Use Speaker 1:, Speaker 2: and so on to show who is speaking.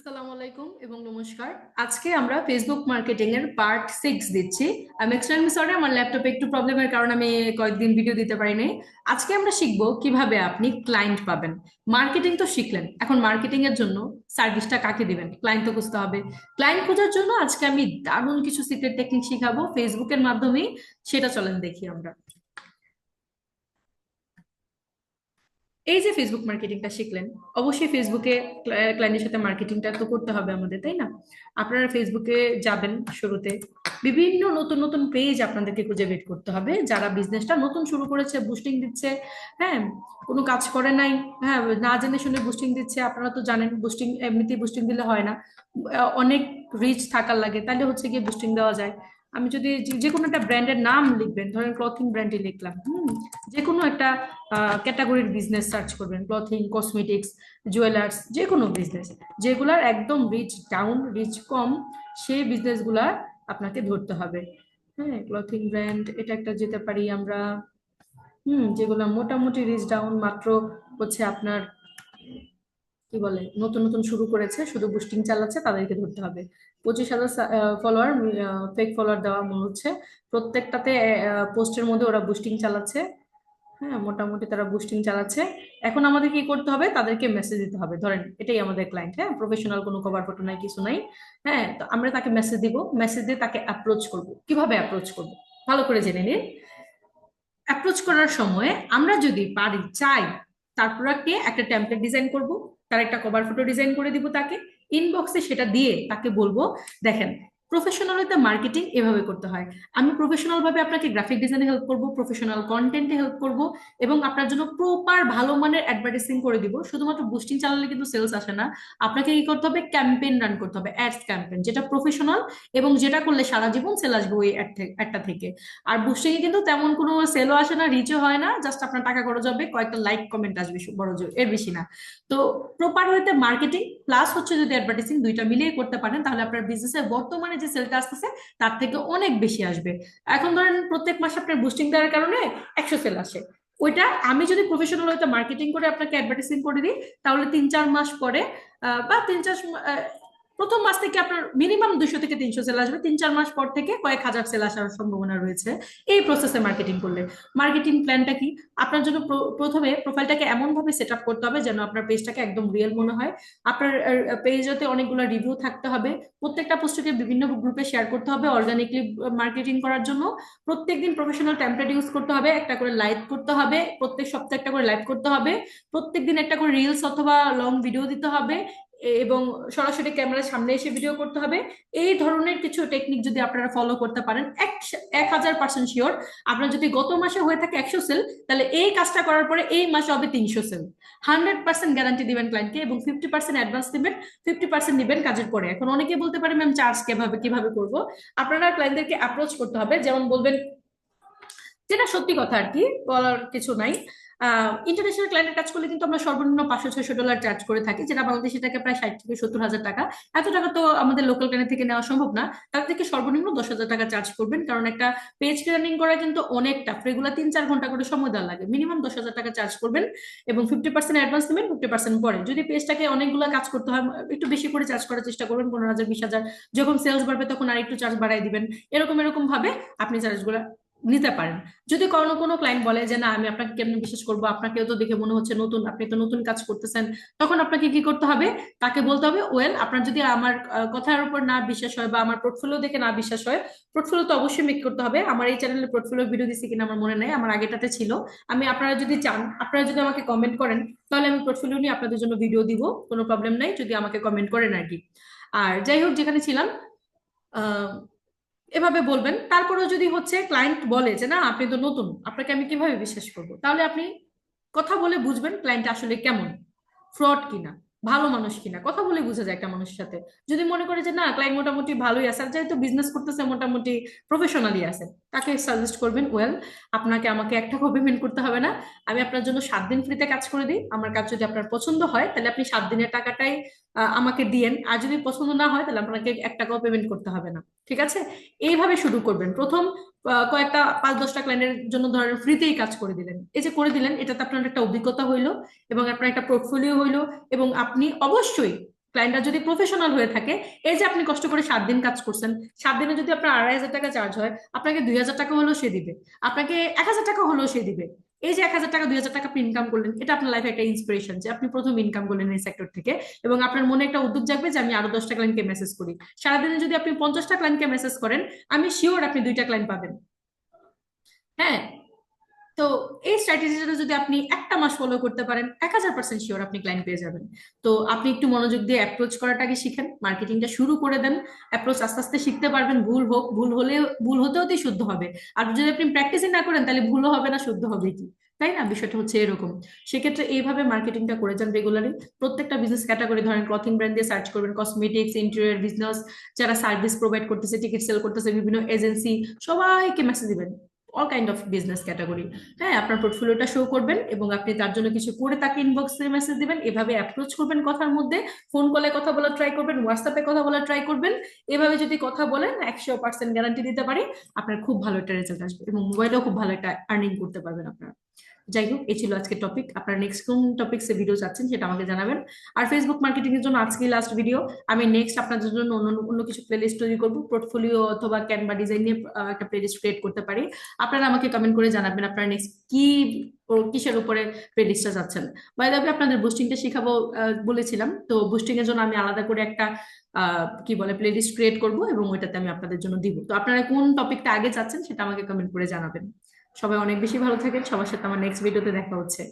Speaker 1: আসসালামু আলাইকুম এবং নমস্কার। আজকে আমরা ফেসবুক মার্কেটিং এর পার্ট সিক্স দিচ্ছি। আমি এক্সট্রিমলি সরি আমার ল্যাপটপে একটু প্রবলেমের কারণে আমি কয়েকদিন ভিডিও দিতে পারিনি। আজকে আমরা শিখব কীভাবে আপনি ক্লায়েন্ট পাবেন। মার্কেটিং তো শিখলেন, এখন মার্কেটিং এর জন্য সার্ভিসটা কাকে দিবেন? ক্লায়েন্ট তো খুঁজতে হবে। ক্লায়েন্ট খোঁজার জন্য আজকে আমি দারুণ কিছু সিক্রেট টেকনিক শিখাবো। ফেসবুকের মাধ্যমেই সেটা চলেন দেখি আমরা। এই যে ফেসবুক মার্কেটিংটা শিখলেন, অবশ্যই ফেসবুকে ক্লায়েন্টের সাথে মার্কেটিংটা তো করতে হবে আমাদের, তাই না? আপনারা ফেসবুকে যাবেন শুরুতে। বিভিন্ন নতুন নতুন পেজ আপনাদেরকে খুঁজে বের করতে হবে। যারা বিজনেসটা নতুন শুরু করেছে বুস্টিং দিচ্ছে হ্যাঁ কোনো কাজ করে নাই হ্যাঁ না জেনে শুনে বুস্টিং দিচ্ছে, আপনারা তো জানেন বুস্টিং এমনিতেই বুস্টিং দিলে হয় না। অনেক রিচ থাকার লাগে, তাহলে হচ্ছে গিয়ে বুস্টিং দেওয়া যায়। আমি যদি যে কোনো একটা ব্র্যান্ডের নাম লিখবেন, ধরেন ক্লথিং ব্র্যান্ডে লিখলাম, হুম? যে কোনো একটা ক্যাটাগরির বিজনেস সার্চ করবেন ক্লথিং কসমেটিক্স জুয়েলার্স যে কোনো বিজনেস যেগুলার একদম রিচ ডাউন রিচ কম, সেই বিজনেসগুলা আপনাকে ধরতে হবে। হ্যাঁ ক্লথিং ব্র্যান্ড এটা একটা যেতে পারি আমরা। হুম, যেগুলো মোটামুটি রিচ ডাউন মাত্র হচ্ছে আপনার কি বলে, নতুন নতুন শুরু করেছে, শুধু বুস্টিং চালাচ্ছে, তাদেরকে ধরতে হবে। পঁচিশ হাজার ফলোয়ার ফেক ফলোয়ার দেওয়া মনে হচ্ছে। প্রত্যেকটাতে পোস্টের মধ্যে ওরা বুস্টিং চালাচ্ছে। হ্যাঁ মোটামুটি তারা বুস্টিং চালাচ্ছে। এখন আমাদের কি করতে হবে? তাদেরকে মেসেজ দিতে হবে। ধরেন, এটাই আমাদের ক্লায়েন্ট হ্যাঁ? প্রফেশনাল কোনো কভার ফটো নাই, কিছু নাই। হ্যাঁ তো আমরা তাকে মেসেজ দিব। মেসেজ দিয়ে তাকে অ্যাপ্রোচ করব। কীভাবে অ্যাপ্রোচ করব? ভালো করে জেনে নিন। অ্যাপ্রোচ করার সময় আমরা যদি পারি, চাই তার প্রোডাক্টে একটা টেমপ্লেট ডিজাইন করব। তার একটা কভার ফটো ডিজাইন করে দিব তাকে ইনবক্সে সেটা দিয়ে তাকে বলব দেখেন প্রফেশনাল হইতে মার্কেটিং এভাবে করতে হয়। আমি প্রফেশনাল ভাবে আপনাকে গ্রাফিক ডিজাইনে হেল্প করব প্রফেশনাল কন্টেন্টে হেল্প করব এবং আপনার জন্য প্রপার ভালো মানের অ্যাডভার্টাইজিং করে দিব। শুধুমাত্র বুস্টিং চালালে কিন্তু সেলস আসে না। আপনাকে কি করতে হবে? ক্যাম্পেইন রান করতে হবে অ্যাডস ক্যাম্পেইন যেটা প্রফেশনাল এবং যেটা করলে সারা জীবন সেল আসবে ওই অ্যাডটা থেকে আর বুস্টিং এ কিন্তু তেমন কোনো সেলও আসে না রিচও হয় না জাস্ট আপনার টাকা খরচ হবে, কয়েকটা লাইক কমেন্ট আসবে বড় জোর, এর বেশি না। তো প্রপার হইতে মার্কেটিং প্লাস হচ্ছে যদি অ্যাডভার্টাইজিং দুইটা মিলিয়ে করতে পারেন, তাহলে আপনার বিজনেসের বর্তমানে যে সেলটা আসতেছে, তার থেকে অনেক বেশি আসবে। এখন ধরেন প্রত্যেক মাসে আপনার বুস্টিং দেওয়ার কারণে একশো সেল আসে। ওইটা আমি যদি প্রফেশনাল হয়তো মার্কেটিং করে আপনাকে অ্যাডভার্টাইজিং করে দিই, তাহলে তিন চার মাস পরে বা তিন চার প্রথম মাস থেকে আপনার মিনিমাম দুশো থেকে তিনশো সেল আসবে। তিন, চার মাস পর থেকে কয়েক হাজার সেল আসার সম্ভাবনা রয়েছে। এই প্রসেসে মার্কেটিং করলে। মার্কেটিং প্ল্যানটা কি? আপনার জন্য প্রথমে প্রোফাইলটাকে এমন ভাবে সেট আপ করতে হবে যেন আপনার পেজটাকে একদম রিয়েল মনে হয়। আপনার পেজতে অনেকগুলো রিভিউ থাকতে হবে। প্রত্যেকটা পোস্টকে বিভিন্ন গ্রুপে শেয়ার করতে হবে অর্গানিকলি মার্কেটিং করার জন্য। প্রত্যেকদিন প্রফেশনাল টেমপ্লেট ইউজ করতে হবে। একটা করে লাইভ করতে হবে। প্রত্যেক সপ্তাহে একটা করে লাইভ করতে হবে। প্রত্যেকদিন একটা করে রিলস অথবা লং ভিডিও দিতে হবে। এবং সরাসরি ক্যামেরার সামনে এসে ভিডিও করতে হবে। এই ধরনের কিছু টেকনিক যদি আপনারা ফলো করতে পারেন, এক হাজার পার্সেন্ট শিওর আপনার যদি গত মাসে হয়ে থাকে একশো সেল তাহলে এই কাজটা করার পরে এই মাসে হবে তিনশো সেল হান্ড্রেড পার্সেন্ট গ্যারান্টি দিবেন ক্লায়েন্টকে এবং ফিফটি পার্সেন্ট অ্যাডভান্স দিবেন ফিফটি পার্সেন্ট দিবেন কাজের পরে। এখন অনেকে বলতে পারে ম্যাম চার্জ কীভাবে কীভাবে করব? আপনারা ক্লায়েন্টদেরকে অ্যাপ্রোচ করতে হবে, যেমন বলবেন, যেটা সত্যি কথা আর কি, বলার কিছু নাই। ইন্টারন্যাশনাল ক্লায়েন্টের কাজ করলে কিন্তু আমরা সর্বনিম্ন পাঁচশো ছয়শো ডলার চার্জ করে থাকি, যেটা বাংলাদেশি টাকা প্রায় ষাট থেকে সত্তর হাজার টাকা। এত টাকা তো আমাদের লোকাল ক্লায়েন্ট থেকে নেওয়া সম্ভব না। তার থেকে সর্বনিম্ন দশ হাজার টাকা চার্জ করবেন, কারণ একটা পেজ রানিং করা কিন্তু অনেক টাফ রেগুলার তিন চার ঘণ্টা করে সময় দেওয়া লাগে। মিনিমাম দশ হাজার টাকা চার্জ করবেন এবং ফিফটি পার্সেন্ট অ্যাডভান্স দেবেন ফিফটি পার্সেন্ট পরে। যদি পেজটাকে অনেকগুলো কাজ করতে হয়, একটু বেশি করে চার্জ করার চেষ্টা করবেন, পনেরো হাজার, বিশ হাজার। যখন সেলস বাড়বে তখন আর একটু চার্জ বাড়াই দিবেন। এরকম এরকম ভাবে আপনি চার্জগুলো নিতে পারেন। যদি কোনো কোনো ক্লায়েন্ট বলে যে, না, আমি আপনাকে কেমন বিশ্বাস করব? আপনাকেও তো দেখে মনে হচ্ছে নতুন, আপনি তো নতুন কাজ করতেছেন। তখন আপনাকে কি করতে হবে? তাকে বলতে হবে, ওয়েল, আপনার যদি আমার কথার উপর না বিশ্বাস হয় বা আমার পোর্টফোলিও দেখে না বিশ্বাস হয় পোর্টফোলিও তো অবশ্যই মেক করতে হবে। আমার এই চ্যানেলে পোর্টফোলিও ভিডিও দিচ্ছি কিনা আমার মনে নেই, আমার আগেটাতে ছিল। আমি, আপনারা যদি চান, আপনারা যদি আমাকে কমেন্ট করেন, তাহলে আমি পোর্টফোলিও নিয়ে আপনাদের জন্য ভিডিও দিব, কোনো প্রবলেম নাই, যদি আমাকে কমেন্ট করেন আর কি। আর যাই হোক, যেখানে ছিলাম আহ এভাবে বলবেন। তারপরেও যদি হচ্ছে ক্লায়েন্ট বলে যে, না, আপনি তো নতুন, আপনাকে আমি কীভাবে বিশ্বাস করব? তাহলে আপনি কথা বলে বুঝবেন ক্লায়েন্ট আসলে কেমন ফ্রড কিনা, ভালো মানুষ কিনা, কথা বলে বুঝা যায় একটা মানুষের সাথে। যদি মনে করে যে, না ক্লায়েন্ট মোটামুটি ভালোই আছে, আর যেহেতু বিজনেস করতেছে, মোটামুটি প্রফেশনালি আছে, তাকে সাজেস্ট করবেন ওয়েল আপনাকে আমাকে একটা পেমেন্ট করতে হবে না, আমি আপনার জন্য সাত দিন ফ্রিতে কাজ করে দিই। আমার কাজ যদি আপনার পছন্দ হয়, তাহলে আপনি সাত দিনের টাকাটাই আমাকে দিয়েন। আর যদি পছন্দ না হয়, তাহলে আপনাকে এক টাকাও পেমেন্ট করতে হবে না। ঠিক আছে? এইভাবে শুরু করবেন। প্রথম কয়েকটা পাঁচ দশটা ক্লায়েন্টের জন্য ধরেন ফ্রিতেই কাজ করে দিলেন। এই যে করে দিলেন, এটাতে আপনার একটা অভিজ্ঞতা হইল এবং আপনার একটা পোর্টফোলিও হইল এবং আপনি অবশ্যই ক্লায়েন্টরা যদি প্রফেশনাল হয়ে থাকে, এই যে আপনি কষ্ট করে সাত দিন কাজ করছেন, সাত দিনে যদি আপনার আড়াই হাজার টাকা চার্জ হয়, আপনাকে দুই হাজার টাকা হলেও সে দিবে। আপনাকে এক হাজার টাকা হলেও সে দিবে। এই যে এক হাজার টাকা, দুই হাজার টাকা আপনি ইনকাম করলেন, এটা আপনার লাইফে একটা ইন্সপিরেশন যে আপনি প্রথম ইনকাম করলেন এই সেক্টর থেকে এবং আপনার মনে একটা উদ্যোগ জাগবে যে আমি আরও দশটা ক্লায়েন্টকে মেসেজ করি। সারাদিনে যদি আপনি পঞ্চাশটা ক্লায়েন্টকে মেসেজ করেন, আমি শিওর আপনি দুইটা ক্লায়েন্ট পাবেন। হ্যাঁ? তো এই স্ট্র্যাটেজিটা যদি আপনি একটা মাস ফলো করতে পারেন, এক হাজার পার্সেন্ট শিওর আপনি ক্লায়েন্ট পেয়ে যাবেন। তো আপনি একটু মনোযোগ দিয়ে অ্যাপ্রোচ করাটাকে শিখেন মার্কেটিংটা শুরু করে দেন অ্যাপ্রোচ আস্তে আস্তে শিখতে পারবেন, ভুল হোক, ভুল হলে ভুল হতে হতেই শুদ্ধ হবে। আর যদি আপনি প্র্যাকটিসই না করেন, তাহলে ভুলও হবে না, শুদ্ধ হবে কি তাই না? বিষয়টা হচ্ছে এরকম। সেক্ষেত্রে এইভাবে মার্কেটিংটা করে যান রেগুলারলি প্রত্যেকটা বিজনেস ক্যাটাগরি ধরেন ক্লথিং ব্র্যান্ড দিয়ে সার্চ করবেন কসমেটিক্স ইন্টেরিয়র বিজনেস যারা সার্ভিস প্রোভাইড করতেছে টিকিট সেল করতেছে, বিভিন্ন এজেন্সি সবাইকে মেসেজ দিবেন। All kind of business category হ্যাঁ আপনার পোর্টফোলিওটা শো করবেন এবং আপনি তার জন্য কিছু করে তাকে ইনবক্সে মেসেজ দিবেন। এভাবে অ্যাপ্রোচ করবেন কথার মধ্যে। ফোন কলে কথা বলা ট্রাই করবেন হোয়াটসঅ্যাপে কথা বলা ট্রাই করবেন। এভাবে যদি কথা বলেন, একশো পার্সেন্ট গ্যারান্টি দিতে পারি, আপনার খুব ভালো একটা রেজাল্ট আসবে এবং মোবাইলেও খুব ভালো একটা আর্নিং করতে পারবেন আপনারা। যাই হোক এই ছিল আজকের টপিক আপনারা নেক্সট কোন টপিক্সে ভিডিও চাচ্ছেন সেটা আমাকে জানাবেন। আর ফেসবুক মার্কেটিং এর জন্য আজকে লাস্ট ভিডিও আমি নেক্সট আপনাদের জন্য অন্য অন্য কিছু প্লেলিস্ট তৈরি করব পোর্টফোলিও অথবা ক্যানভা ডিজাইন নিয়ে একটা প্লেলিস্ট ক্রিয়েট করতে পারি। আপনারা আমাকে কমেন্ট করে জানাবেন আপনারা নেক্সট কি কিসের উপরে প্লেলিস্টটা যাচ্ছেন বাই দ্য আপনাদের বুস্টিংটা শেখাবো বলেছিলাম। তো বুস্টিং এর জন্য আমি আলাদা করে একটা কি বলে প্লেলিস্ট ক্রিয়েট করব এবং ওইটাতে আমি আপনাদের জন্য দিব। তো আপনারা কোন টপিকটা আগে চাচ্ছেন সেটা আমাকে কমেন্ট করে জানাবেন। সবাই অনেক বেশি ভালো থাকেন। সবার সাথে আমার নেক্সট ভিডিওতে দেখা হচ্ছে।